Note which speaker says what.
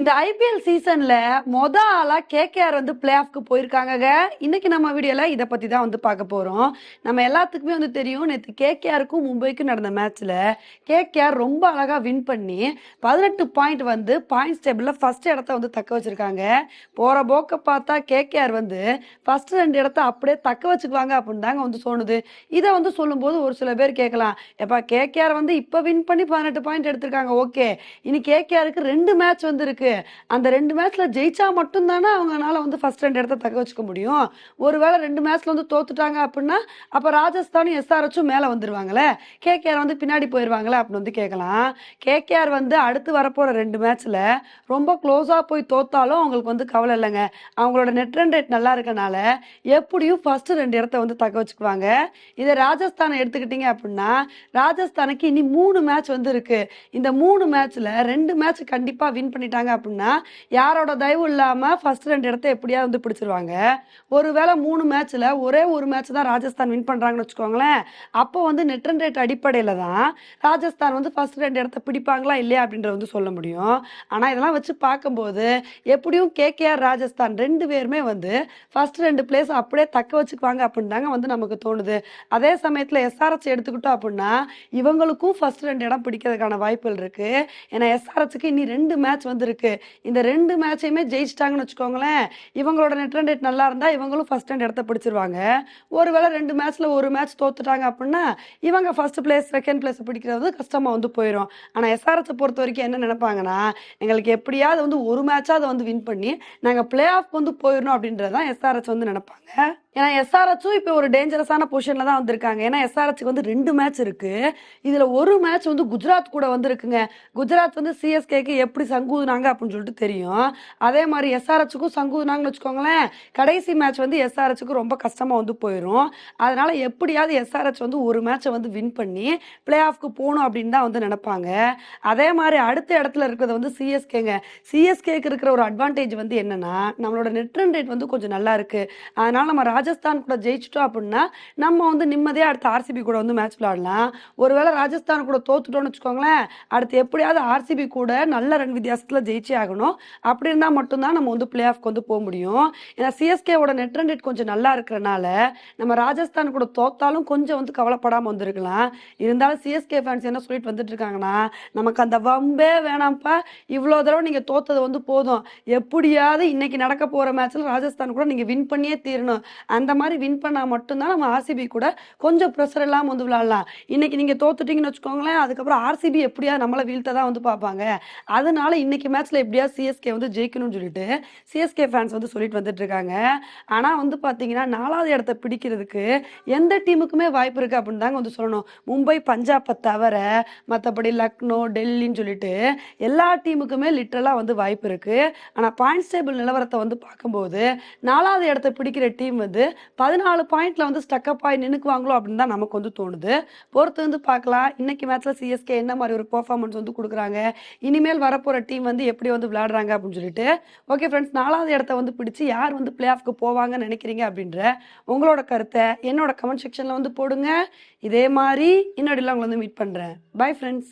Speaker 1: இந்த ஐபிஎல் சீசன்ல மொத ஆளா கேகேஆர் வந்து பிளே ஆஃப்க்கு போயிருக்காங்க இன்னைக்கு நம்ம வீடியோல இதை பத்தி தான் வந்து பார்க்க போறோம். நம்ம எல்லாத்துக்குமே வந்து தெரியும் நேற்று கேகேஆருக்கும் மும்பைக்கும் நடந்த மேட்ச்ல கேகேஆர் ரொம்ப அழகா வின் பண்ணி பதினெட்டு பாயிண்ட் வந்து பாயிண்ட்ஸ் டேபிள்ல ஃபர்ஸ்ட் இடத்த வந்து தக்க வச்சிருக்காங்க. போற போக்க பார்த்தா கேகேஆர் வந்து ஃபர்ஸ்ட் ரெண்டு இடத்த அப்படியே தக்க வச்சுக்குவாங்க அப்படின்னு தாங்க வந்து தோணுது. இதை வந்து சொல்லும்போது ஒரு சில பேர் கேட்கலாம் எப்பா கேகேஆர் வந்து இப்போ வின் பண்ணி பதினெட்டு பாயிண்ட் எடுத்திருக்காங்க. ஓகே. இனி கேகேஆருக்கு ரெண்டு மேட்ச் வந்து இருக்கு அந்த ரெண்டு மேட்ச்ல ஜெயிச்சா மட்டும்தானே அவங்கனால வந்து ஃபர்ஸ்ட் ரெண்டு இடத்த தக்க வச்சுக்க முடியும். ஒருவேளை ரெண்டு மேட்ச்ல வந்து தோத்துட்டாங்க அப்படின்னா அப்ப ராஜஸ்தானும் எஸ்ஆர்எச்சும் மேல வந்துருவாங்களே? கேகேஆர் வந்து பின்னாடி போயிருவாங்களே அப்படின்னு வந்து கேட்கலாம். கேகேஆர் வந்து அடுத்து வரப்போற ரெண்டு மேட்ச்ல ரொம்ப க்ளோஸா போய் தோத்தாலும் அவங்களுக்கு வந்து கவலை இல்லைங்க. அவங்களோட நெட் ரன் ரேட் நல்லா இருக்கனால எப்படியும் ஃபர்ஸ்ட் ரெண்டு இடத்த வந்து தக்க வச்சுக்குவாங்க. இதை ராஜஸ்தானை எடுத்துக்கிட்டீங்க அப்படின்னா ராஜஸ்தானுக்கு இனி மூணு மேட்ச் வந்து இருக்கு. இந்த மூணு மேட்ச்ல ரெண்டு மேட்ச் கண்டிப்பா வின் பண்ணிட்டாங்க அப்படின்னா யாரோட தயவு இல்லாமல் ஃபர்ஸ்ட் ரெண்டு இடத்த எப்படியாவது வந்து பிடிச்சிருவாங்க. ஒருவேளை மூணு மேட்ச்சில் ஒரே ஒரு மேட்ச் தான் ராஜஸ்தான் வின் பண்ணுறாங்கன்னு வச்சுக்கோங்களேன். அப்போ வந்து நெட் ரன் ரேட் அடிப்படையில் தான் ராஜஸ்தான் வந்து ஃபர்ஸ்ட் ரெண்டு இடத்த பிடிப்பாங்களா இல்லையா அப்படின்றத வந்து சொல்ல முடியும். ஆனால் இதெல்லாம் வச்சு பார்க்கும்போது எப்படியும் கேகேஆர் ராஜஸ்தான் ரெண்டு பேருமே வந்து ஃபர்ஸ்ட் ரெண்டு பிளேஸ் அப்படியே தக்க வச்சுக்குவாங்க அப்படின்னு தாங்க வந்து நமக்கு தோணுது. அதே சமயத்தில் எஸ்ஆர்எச் எடுத்துக்கிட்டோம் அப்படின்னா இவங்களுக்கும் ஃபர்ஸ்ட் ரெண்டு இடம் பிடிக்கிறதுக்கான வாய்ப்புகள் இருக்குது ஏன்னா எஸ்ஆர்எச்சுக்கு இனி ரெண்டு மேட்ச் வந்து இருக்கு இந்த ரெண்டு மேட்சையுமே ஜெயிச்சிட்டாங்கன்னு வச்சுக்கோங்களேன் இவங்களோட நெட் ரன் ரேட் நல்லா இருந்தா இவங்களும் ஃபர்ஸ்ட் ரெண்டு இடத்த பிடிச்சிருவாங்க. ஒருவேளை ரெண்டு மேட்ச்ல ஒரு மேட்ச் தோத்துட்டாங்க அப்படின்னா இவங்க ஃபர்ஸ்ட் பிளேஸ் செகண்ட் பிளேஸ் பிடிக்கிறது கஷ்டமா வந்து போயிடும் ஆனா எஸ்ஆர்எஸ் பொறுத்த வரைக்கும் என்ன நினைப்பாங்கன்னா எங்களுக்கு எப்படியாவது வந்து ஒரு மேட்சாவது வந்து வின் பண்ணி நாங்க பிளே ஆஃப் வந்து போயிடணும் அப்படின்றதான் எஸ்ஆர்எஸ் வந்து நினைப்பாங்க. ஏன்னா எஸ்ஆர்எச்சும் இப்போ ஒரு டேஞ்சரஸான பொசிஷன்ல தான் வந்திருக்காங்க. ஏன்னா எஸ்ஆர்எச்சுக்கு வந்து ரெண்டு மேட்ச் இருக்கு. இதுல ஒரு மேட்ச் வந்து குஜராத் கூட வந்திருக்குங்க. குஜராத் வந்து சிஎஸ்கேக்கு எப்படி சங்கூதுனாங்க அப்படின்னு சொல்லிட்டு தெரியும். அதே மாதிரி எஸ்ஆர்எச்சுக்கும் சங்குனாங்கன்னு வச்சுக்கோங்களேன். கடைசி மேட்ச் வந்து எஸ்ஆர்ஹெச்சுக்கு ரொம்ப கஷ்டமாக வந்து போயிடும் அதனால் எப்படியாவது எஸ்ஆர்எச் வந்து ஒரு மேட்சை வந்து வின் பண்ணி பிளே ஆஃப்க்கு போகணும் அப்படின்னு தான் வந்து நினைப்பாங்க. அதே மாதிரி அடுத்த இடத்துல இருக்கிறது வந்து சிஎஸ்கேங்க சிஎஸ்கேக்கு இருக்கிற ஒரு அட்வான்டேஜ் வந்து என்னென்னா நம்மளோட நெட் ரன் ரேட் வந்து கொஞ்சம் நல்லா இருக்குது அதனால் நம்ம ராஜஸ்தான் கூட ஜெயிச்சிட்டோம் அப்படின்னா நம்ம வந்து நிம்மதியாக அடுத்து ஆர்சிபி கூட வந்து மேட்ச் விளாடலாம் ஒருவேளை ராஜஸ்தான் கூட தோத்துட்டோம்னு வச்சுக்கோங்களேன் அடுத்து எப்படியாவது ஆர்சிபி கூட நல்ல ரன் வித்தியாசத்தில் ஜெயிச்சு ஆகணும். அப்படி இருந்தால் மட்டும்தான் நம்ம வந்து பிளே ஆஃப்க்கு வந்து போக முடியும். ஏன்னா சிஎஸ்கேவோட நெட் ரன் ரேட் கொஞ்சம் நல்லா இருக்கிறனால நம்ம ராஜஸ்தான் கூட தோத்தாலும் கொஞ்சம் வந்து கவலைப்படாமல் வந்திருக்கலாம். இருந்தாலும் சிஎஸ்கே ஃபேன்ஸ் என்ன சொல்லிட்டு வந்துட்டு இருக்காங்கன்னா நமக்கு அந்த வம்பே வேணாம்ப்பா. இவ்வளோ தடவை நீங்கள் தோத்தது வந்து போதும். எப்படியாவது இன்னைக்கு நடக்க போகிற மேட்ச்சில் ராஜஸ்தான் கூட நீங்கள் வின் பண்ணியே தீரணும். அந்த மாதிரி வின் பண்ணால் மட்டும்தான் நம்ம ஆர்சிபி கூட கொஞ்சம் ப்ரெஷர் இல்லாமல் வந்து விளாடலாம் இன்னைக்கு நீங்கள் தோத்துட்டீங்கன்னு வச்சுக்கோங்களேன் அதுக்கப்புறம் ஆர்சிபி எப்படியாவது நம்மளை வீழ்த்த தான் வந்து பார்ப்பாங்க. அதனால இன்னைக்கு மேட்ச்ல சிஎஸ்கே வந்து ஜெயிக்கணும்னு சொல்லிட்டு சிஎஸ்கே ஃபேன்ஸ் வந்து சொல்லிட்டு வந்துட்டு இருக்காங்க ஆனால் வந்து பார்த்தீங்கன்னா நாலாவது இடத்த பிடிக்கிறதுக்கு எந்த டீமுக்குமே வாய்ப்பு இருக்கு அப்படின்னு தாங்க வந்து சொல்லணும். மும்பை பஞ்சாப்பை தவிர மற்றபடி லக்னோ டெல்லின்னு சொல்லிட்டு எல்லா டீமுக்குமே லிட்டரலாக வந்து வாய்ப்பு இருக்கு. ஆனால் பாயிண்ட்ஸ் டேபிள் நிலவரத்தை வந்து பார்க்கும்போது நாலாவது இடத்த பிடிக்கிற டீம் வந்து பதினாலு பாயிண்ட்ல வந்து ஸ்டக்கப் ஆகி நின்னுக்குவாங்களோ அப்படின்னு தான் நமக்கு வந்து தோணுது. பொறுத்து வந்து பார்க்கலாம். இன்னைக்கு மேட்ச்ல சிஎஸ்கே என்ன மாதிரி ஒரு பெர்ஃபார்மன்ஸ் வந்து கொடுக்குறாங்க? இனிமேல் வரப்போற டீம் வந்து எப்படி வந்து விளையாடுறாங்க அப்படின்னு சொல்லிட்டு ஓகே ஃப்ரெண்ட்ஸ் நாலாவது இடத்த வந்து பிடிச்சு யார் வந்து பிளே ஆஃப்க்கு போவாங்கன்னு நினைக்கிறீங்க அப்படின்ற உங்களோட கருத்தை என்னோட கமெண்ட் செக்ஷன்ல வந்து போடுங்க. இதே மாதிரி இன்னொடிலாம் உங்களை வந்து மீட் பண்றேன். Bye friends